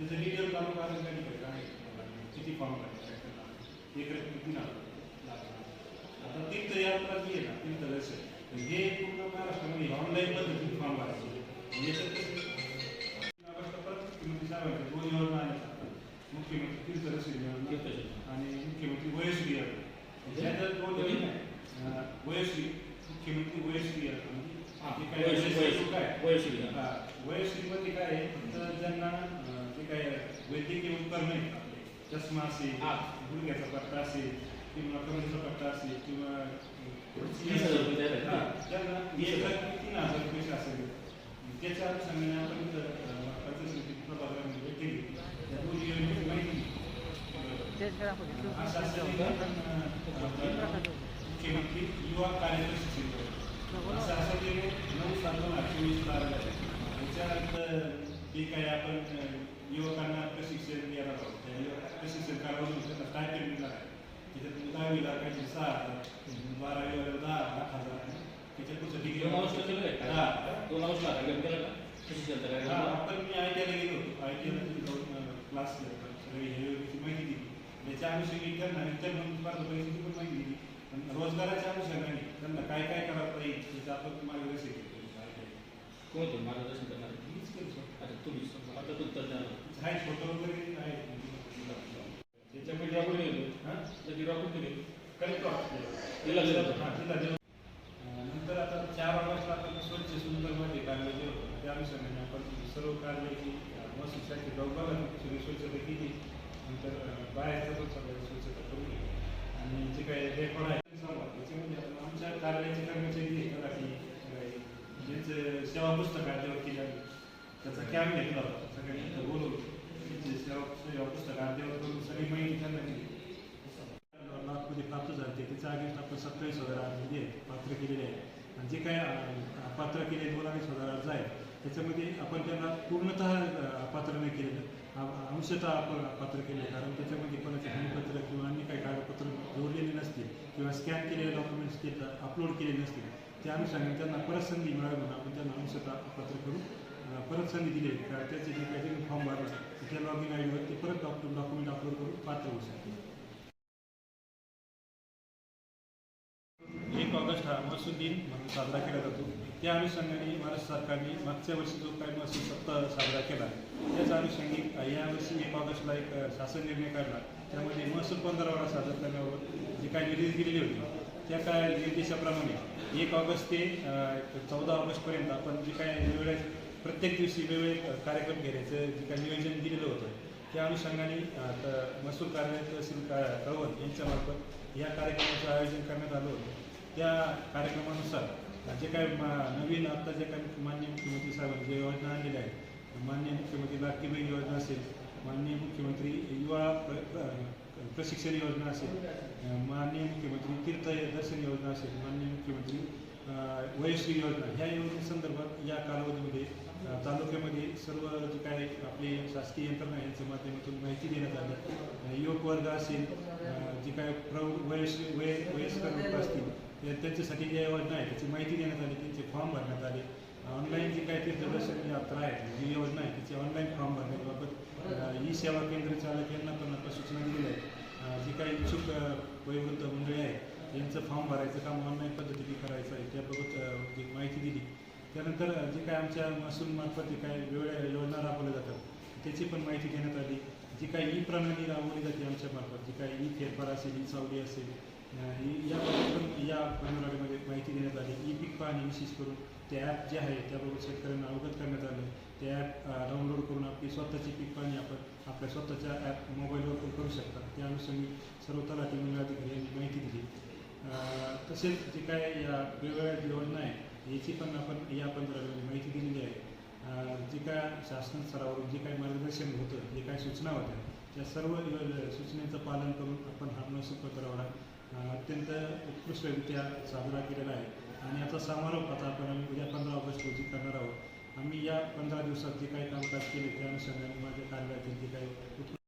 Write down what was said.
त्याचं डिटेल तालुका अधिकारी आहे? किती फॉर्म लागतात एक किती लागतात आता तीर्थयात्रा जी आहे ना तीर्थदर्शन हे पूर्ण महाराष्ट्रामध्ये ऑनलाईन पद्धतीने फॉर्म भरायचे. दोन योजना आहेत. मुख्यमंत्री तीर्थदर्शन योजना. आणि मुख्यमंत्री वयश्री योजना जर दोन योजना वयश्री मुख्यमंत्री वयश्री योजना म्हणजे काय? वयश्री हा, वयश्रीमध्ये काय आहे? फक्त ज्यांना काय वैद्यकीय उपकरण चष्मा असेल. गुडघ्याचा पट्टा असेल किंवा कमरेचा पट्टा असेल किंवा त्यांना एक लाख तीन हजार रुपये असेल. त्याच्या अनुषंगाने आपण प्रभागामध्ये केली त्या दोन्ही योजनेची माहिती. मुख्यमंत्री युवा कार्य प्रशिक्षण केलं. असं असं केले नऊ सात दोन आलेलं आहे त्याच्यानंतर जे काही आपण युवकांना प्रशिक्षण देणार आहोत त्या प्रशिक्षण काढून त्यांना स्टायपेंड मिळणार आहे त्याच्यात दहावीला काही सहा हजार बारावीला दहा आठ हजार आहे. त्याच्यात पुढचं डिग्री दोन ऑगस्टला केलं काय हा. दोन ऑगस्टला कार्यक्रम केला का केलं हा, कार्यक्रम आपण मी आय टी आयला गेलो आय टी आयला जाऊन क्लास हे योजनेची माहिती दिली त्याच्या अनुषंगी त्यांना इतर म्हणून पैशाची पण माहिती दिली आणि रोजगाराच्या अनुषंगाने त्यांना काय काय करावं पाहिजे त्याचं आपण मार्गदर्शन केलं. कोण मार्गदर्शन करणार मीच केलं. आता तुम्ही आहे फोटो वगैरे आहे त्याच्यामध्ये आपण गेलो हा? त्याची केली. हा, जिल्हा लेवल. अं, नंतर आता चार ऑगस्टला आपण स्वच्छ सुंदरमध्ये जे होतं त्या अनुषंगाने आपण सर्व जाऊन बघा सगळी स्वच्छता केली. नंतर बाहेरचं पण सगळं स्वच्छता करून आणि जे काही रेकॉर्ड आहे त्याच्यामध्ये आपण आमच्या कार्यालयाचे कर्मचारी ज्यांचं सेवा पुस्तक अद्यावत केलं आहे, त्याचा कॅम्प घेतला होता. सगळ्यांनी इथं बोलून त्यांचे करून सगळी माहिती त्यांना दिली. लाखमध्ये प्राप्त झाले त्याच्या अगेन्स्ट आपण सत्तावीस हजार अर्ज पात्र केलेले आहे. आणि जे काय पात्र केले दोन अडीच हजार अर्ज त्याच्यामध्ये आपण त्यांना पूर्णतः पात्र नाही केलेलं. अंशतः आपण पात्र केले कारण त्याच्यामध्ये कोणाचे हमीपत्र किंवा अन्य काही कागदपत्र जोडलेले नसतील किंवा स्कॅन केलेले डॉक्युमेंट्स ते अपलोड केलेले नसतील. त्या अनुषंगाने त्यांना परत संधी मिळावी म्हणून आपण त्यांना अंशतः अपात्र करू परत संधी दिली आहे. कारण त्याचे जे काही फॉर्म भरला त्या लॉगिन आय डीवर ते परत डॉक्टर डॉक्युमेंट अपलोड करून पात्र होऊ शकते. एक ऑगस्ट हा महसूल दिन म्हणून साजरा केला जातो. त्या अनुषंगाने महाराष्ट्र सरकारने मागच्या वर्षी जो काही महसूल सप्ताह साजरा केला त्याच्या अनुषंगी यावर्षी एक ऑगस्टला एक शासन निर्णय काढला. त्यामध्ये महसूल पंधरवडा साजरा करण्यावर जे काही निर्देश दिलेले होते त्या काय निर्देशाप्रमाणे एक ऑगस्ट ते चौदा ऑगस्टपर्यंत आपण जे काय वेगवेगळ्या प्रत्येक दिवशी वेगवेगळे कार्यक्रम घेण्याचं जे काही नियोजन दिलेलं होतं त्या अनुषंगाने महसूल कार्यालय तहसील का कळवण यांच्यामार्फत या कार्यक्रमाचं आयोजन करण्यात आलं होतं. त्या कार्यक्रमानुसार जे काय मा- नवीन आत्ता जे काही मान्य मुख्यमंत्री साहेबांनी जे योजना आणलेल्या आहेत मान्य मुख्यमंत्री लाडकी योजना असेल माननीय मुख्यमंत्री युवा प्र- प्रशिक्षण योजना असेल माननीय मुख्यमंत्री तीर्थदर्शन योजना असेल माननीय मुख्यमंत्री वयश्री योजना ह्या योजनेसंदर्भात या कालावधीमध्ये तालुक्यामध्ये सर्व जे काय आपले शासकीय यंत्रणा यांच्या माध्यमातून माहिती देण्यात आली. युवक वर्ग असेल जी जे काही प्रौढ वयस्क वय वयस्कर लोक असतील त्यांच्यासाठी ज्या योजना आहे त्याची माहिती देण्यात आली त्यांचे फॉर्म भरण्यात आले. ऑनलाईन जी काही तीर्थदर्शन यात्रा आहे जी योजना आहे त्याची ऑनलाईन फॉर्म भरण्याबाबत ई सेवा केंद्र चालक यांना पण आता सूचना दिलेल्या आहेत. जी काही इच्छुक वयोवृद्ध मंडळी आहे यांचं फॉर्म भरायचं काम ऑनलाईन पद्धतीने करायचं आहे. त्याबाबत जी माहिती दिली. त्यानंतर जे काय आमच्या महसूलमार्फत जे काय वेगवेगळ्या योजना राबवल्या जातात त्याची पण माहिती देण्यात आली. जी काही ई प्रणाली राबवली जाते आमच्या मार्फत जी काही ई फेरफार असेल ई सावली असेल ही याबाबत पण या पंधरवाडीमध्ये माहिती देण्यात आली. ई पीक पाहणी विशेष करून ते ॲप जे आहे त्याबाबत शेतकऱ्यांना अवगत करण्यात आलं. ते ॲप डाउनलोड करून आपली स्वतःची पीक पाहणी आपण आपल्या स्वतःच्या ॲप मोबाईलवर पण करू शकता. त्या अनुषंगी सर्व तलाठी मंडळाधिकारी यांनी माहिती दिली. तसेच जे काय या वेगवेगळ्या योजना आहे याची पण आपण या पंधरा माहिती दिलेली आहे. जे काय शासन स्तरावरून जे काही मार्गदर्शन होतं जे काय सूचना होत्या त्या सर्व सूचनेचं पालन करून आपण हा महसूल पत्रावडा अत्यंत उत्कृष्टरित्या साजरा केलेला आहे. आणि याचा समारोप आता आपण आम्ही उद्या पंधरा ऑगस्ट रोजी करणार आहोत. आम्ही या पंधरा दिवसात जे काही कामकाज केले त्या अनुषंगाने माझ्या कार्यालयातील जे काही